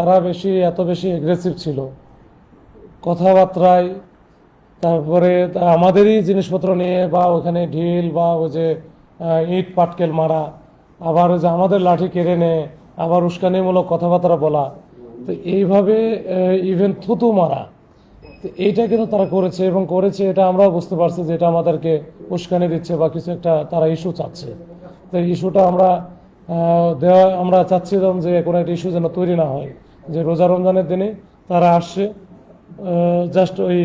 তারা বেশি, এত বেশি এগ্রেসিভ ছিল। কথাবার্তায়, তারপরে আমাদেরই জিনিসপত্র নিয়ে বা ওখানে ঢিল বা ওই যে ইট, পাটকেল মারা, আবার ওই যে আমাদের লাঠি কেড়ে নেয় আবার উস্কানিমূলক কথাবার্তা বলা। তো এইভাবে ইভেন থুতু মারা। তো এইটা কিন্তু তারা করেছে এবং করেছে, এটা আমরাও বুঝতে পারছি যে এটা আমাদেরকে উস্কানি দিচ্ছে বা কিছু একটা তারা ইস্যু চাচ্ছে। তো ইস্যুটা আমরা দেওয়া, আমরা চাচ্ছিলাম যে কোনো একটা ইস্যু যেন তৈরি না হয়। যে রোজা রমজানের দিনে তারা আসছে জাস্ট ওই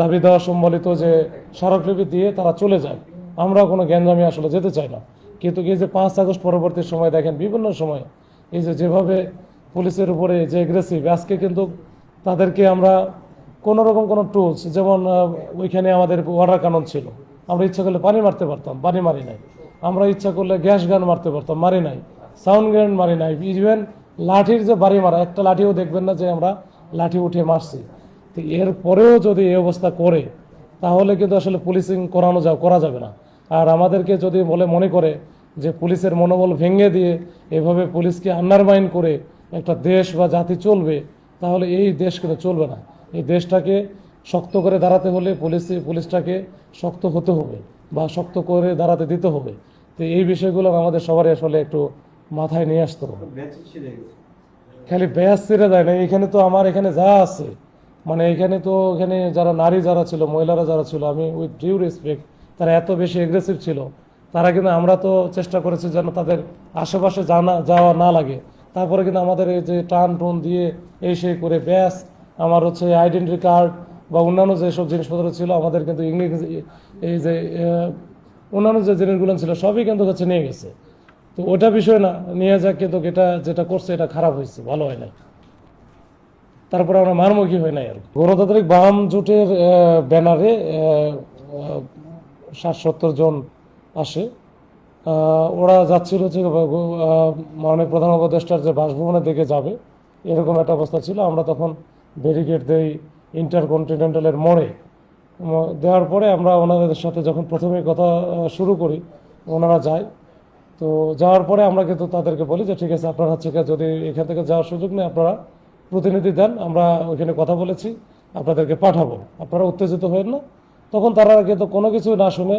দাবি দেওয়া সম্বলিত যে স্মারকলিপি দিয়ে তারা চলে যায়। আমরা কোনো জ্ঞানজামি আসলে যেতে চাই না। কিন্তু এই যে পাঁচ আগস্ট পরবর্তী সময় দেখেন, বিভিন্ন সময় এই যে যেভাবে পুলিশের উপরে যে এগ্রেসিভ আজকে কিন্তু তাদেরকে আমরা কোনো রকম কোনো টুলস যেমন ওইখানে আমাদের ওয়াটার কানন ছিল। আমরা ইচ্ছা করলে পানি মারতে পারতাম, পানি মারি নাই। আমরা ইচ্ছা করলে গ্যাস গান মারতে পারতাম, মারি নাই। সাউন্ড গ্রেন মারি নাই। ইভেন লাঠির যে বাড়ি মারা একটা লাঠিও দেখবেন না যে আমরা লাঠি উঠিয়ে মারছি। তো এর পরেও যদি এই অবস্থা করে, তাহলে কিন্তু আসলে পুলিশিং করানো যা করা যাবে না। আর আমাদেরকে যদি বলে মনে করে যে পুলিশের মনোবল ভেঙে দিয়ে এভাবে পুলিশকে আন্ডারমাইন করে একটা দেশ বা জাতি চলবে, তাহলে এই দেশ কিন্তু চলবে না। এই দেশটাকে শক্ত করে দাঁড়াতে হলে পুলিশ পুলিশটাকে শক্ত হতে হবে বা শক্ত করে দাঁড়াতে দিতে হবে। তো এই বিষয়গুলো আমাদের সবারই আসলে একটু মাথায় নিয়ে আসতো খালি ব্যাস ছেড়ে দেয় না এখানে তো আমার এখানে যা আছে। মানে এখানে তো এখানে যারা নারী যারা ছিল মহিলারা যারা ছিল আমি উইথ ডিউ রেসপেক্ট তারা এত বেশি এগ্রেসিভ ছিল তারা কিন্তু আমরা তো চেষ্টা করেছি যেন তাদের আশেপাশে জানা যাওয়া না লাগে। তারপরে কিন্তু আমাদের এই যে টান টুন দিয়ে এই সেই করে ব্যাস আমার হচ্ছে আইডেন্টি কার্ড বা অন্যান্য যেসব জিনিসপত্র ছিল আমাদের কিন্তু ইংরেজি এই যে অন্যান্য যে জিনিসগুলো ছিল সবই কিন্তু হচ্ছে নিয়ে গেছে। তো ওটা বিষয় না নিয়ে যাক কিন্তু এটা যেটা করছে এটা খারাপ হয়েছে ভালো হয় নাই। তারপরে আমরা মারমুখী হই নাই আর। গণতান্ত্রিক বাম জোটের ব্যানারে ষাট সত্তর জন আসে। ওরা যাচ্ছিল আহ, মাননীয় প্রধান উপদেষ্টার যে বাসভবনের দিকে যাবে এরকম একটা অবস্থা ছিল। আমরা তখন ব্যারিকেড দেই ইন্টারকন্টিনেন্টালের মোড়ে। দেওয়ার পরে আমরা ওনাদের সাথে যখন প্রথমে কথা শুরু করি ওনারা যায়। তো যাওয়ার পরে আমরা কিন্তু তাদেরকে বলি যে, ঠিক আছে, আপনারা হচ্ছে যদি এখান থেকে যাওয়ার সুযোগ নেই আপনারা প্রতিনিধি দেন, আমরা ওইখানে কথা বলেছি, আপনাদেরকে পাঠাবো। আপনারা উত্তেজিত হয়েন না। তখন তারা কিন্তু কোনো কিছু না শুনে,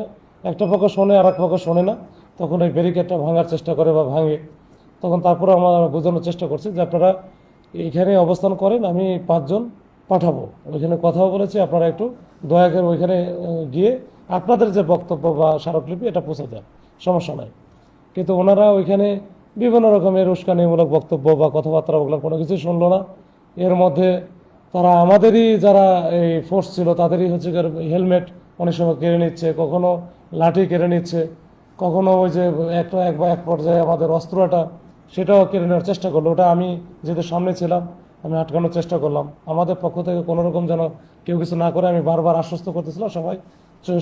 একটা পক্ষ শোনে আর এক পক্ষ শোনে না। তখন ওই ব্যারিকেডটা ভাঙার চেষ্টা করে বা ভাঙে। তখন তারপরে আমরা বোঝানোর চেষ্টা করছি যে, আপনারা এইখানে অবস্থান করেন, আমি পাঁচজন পাঠাবো। ওইখানে কথাও বলেছি, আপনারা একটু দয়া করে ওইখানে গিয়ে আপনাদের যে বক্তব্য বা স্মারকলিপি, এটা পৌঁছে দেন। সমস্যা নাই। কিন্তু ওনারা ওইখানে বিভিন্ন রকমের উস্কানিমূলক বক্তব্য বা কথাবার্তা ওগুলো কোনো কিছুই শুনলো না। এর মধ্যে তারা আমাদেরই যারা এই ফোর্স ছিল, তাদেরই হচ্ছে হেলমেট অনেক সময় কেড়ে নিচ্ছে, কখনো লাঠি কেড়ে নিচ্ছে, কখনো ওই যে একটা এক বা এক পর্যায়ে আমাদের অস্ত্রটা সেটাও কেড়ে নেওয়ার চেষ্টা করল। ওটা আমি যেহেতু সামনে ছিলাম, আমি আটকানোর চেষ্টা করলাম। আমাদের পক্ষ থেকে কোনো রকম যেন কেউ কিছু না করে আমি বারবার আশ্বস্ত করতেছিলাম সবাই,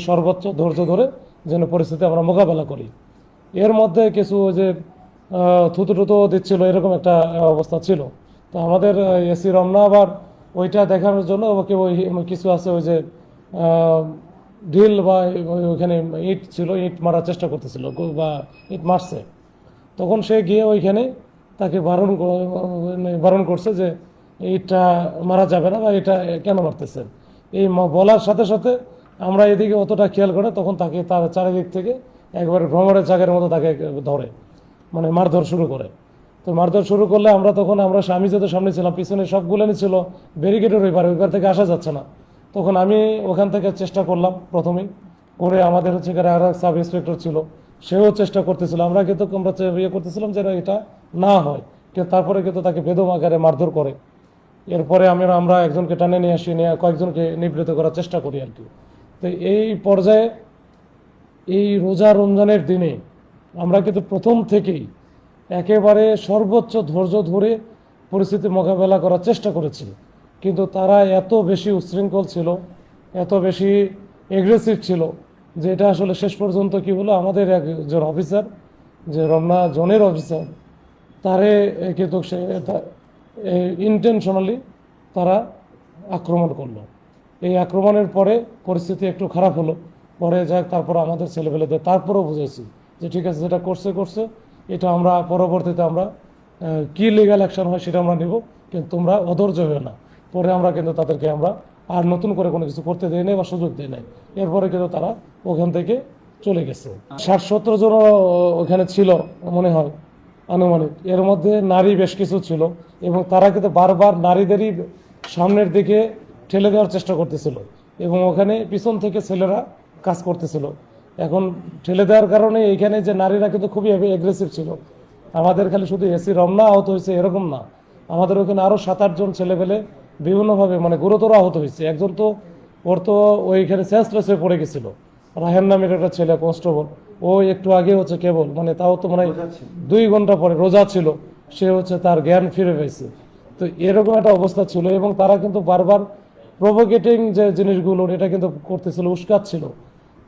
সর্বোচ্চ ধৈর্য ধরে যেন পরিস্থিতি আমরা মোকাবেলা করি। এর মধ্যে কিছু ওই যে থুতু টুতু দিচ্ছিল, এরকম একটা অবস্থা ছিল। তো আমাদের এসি রমনা আবার ওইটা দেখানোর জন্য ওকে ওই কিছু আছে ওই যে ঢিল বা ওইখানে ইট ছিল, ইট মারার চেষ্টা করতেছিল বা ইট মারছে। তখন সে গিয়ে ওইখানে তাকে বারণ মানে বারণ করছে যে ইটটা মারা যাবে না বা এটা কেন মারতেছেন এই বলার সাথে সাথে আমরা এদিকে অতটা খেয়াল করে তখন তাকে তার চারিদিক থেকে একবারে ভ্রমণের চাকের মতো তাকে ধরে মানে মারধর শুরু করে। তো মারধর শুরু করলে আমরা তখন, আমরা স্বামী যেহেতু সামনে ছিলাম, পিছনে সবগুলো ছিল ব্যারিকেডের ওই পারে ওই পার থেকে আসা যাচ্ছে না। তখন আমি ওখান থেকে চেষ্টা করলাম প্রথমেই, করে আমাদের হচ্ছে আর এক সাব ইন্সপেক্টর ছিল, সেও চেষ্টা করতেছিল। আমরা কিন্তু আমরা ইয়ে করতেছিলাম যেন এটা না হয়, কিন্তু তারপরে কিন্তু তাকে বেদম আকারে মারধর করে। এরপরে আমি, আমরা একজনকে টানে নিয়ে আসি, নিয়ে কয়েকজনকে নিবৃত করার চেষ্টা করি আর কি। তো এই পর্যায়ে এই রোজা রমজানের দিনে আমরা কিন্তু প্রথম থেকেই একেবারে সর্বোচ্চ ধৈর্য ধরে পরিস্থিতি মোকাবেলা করার চেষ্টা করেছি। কিন্তু তারা এত বেশি উচ্ছৃঙ্খল ছিল, এত বেশি এগ্রেসিভ ছিল যে এটা আসলে শেষ পর্যন্ত কি হলো? আমাদের একজন অফিসার যে রমনা জোনের অফিসার তারে কিন্তু সে ইন্টেনশনালি তারা আক্রমণ করল। এই আক্রমণের পরে পরিস্থিতি একটু খারাপ হলো। পরে যাক, তারপর আমাদের ছেলেপেলেদের, তারপরেও বুঝেছি যে ঠিক আছে, যেটা করছে করছে। এটা আমরা পরবর্তীতে আমরা কি লিগাল অ্যাকশন হয় সেটা আমরা নিব, কিন্তু তোমরা অধৈর্য হয়ে না। পরে আমরা কিন্তু তাদেরকে আমরা আর নতুন করে কোনো কিছু করতে দেই নাই বা সুযোগ দিই নাই। এরপরে কিন্তু তারা ওখান থেকে চলে গেছে। ষাট সত্তর জন ওখানে ছিল, মনে হয়, আনুমানিক। এর মধ্যে নারী বেশ কিছু ছিল এবং তারা কিন্তু বারবার নারীদেরই সামনের দিকে ঠেলে দেওয়ার চেষ্টা করতেছিল। এবং ওখানে পিছন থেকে ছেলেরা কাজ করতেছিল। এখন ঠেলে দেওয়ার কারণে এইখানে যে নারীরা কিন্তু খুবই এগ্রেসিভ ছিল। আমাদের খালি শুধু এসি রমনা আহত হয়েছে এরকম না। আমাদের ওখানে আরও সাত আটজন ছেলেপেলে বিভিন্নভাবে মানে গুরুতর আহত হয়েছে। একজন তো ওর তো ওইখানে সেন্সলেস হয়ে পড়ে গেছিল। রাহেন নামের একটা ছেলে কনস্টেবল। ও একটু আগে হচ্ছে কেবল মানে তাও তো মানে দুই ঘণ্টা পরে রোজা ছিল। সে হচ্ছে তার জ্ঞান ফিরে পেয়েছে। তো এরকম একটা অবস্থা ছিল এবং তারা কিন্তু বারবার প্রভোকেটিং যে জিনিসগুলো এটা কিন্তু করতেছিল উস্কাচ্ছিল।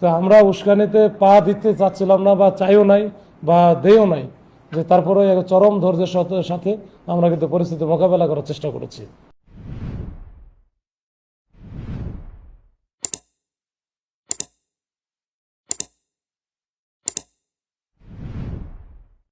তো আমরা উস্কানিতে পা দিতে চাচ্ছিলাম না বা চাইও নাই বা দেও নাই, যে তারপরে চরম ধৈর্যের সাথে আমরা কিন্তু পরিস্থিতি মোকাবেলা করার চেষ্টা করেছি।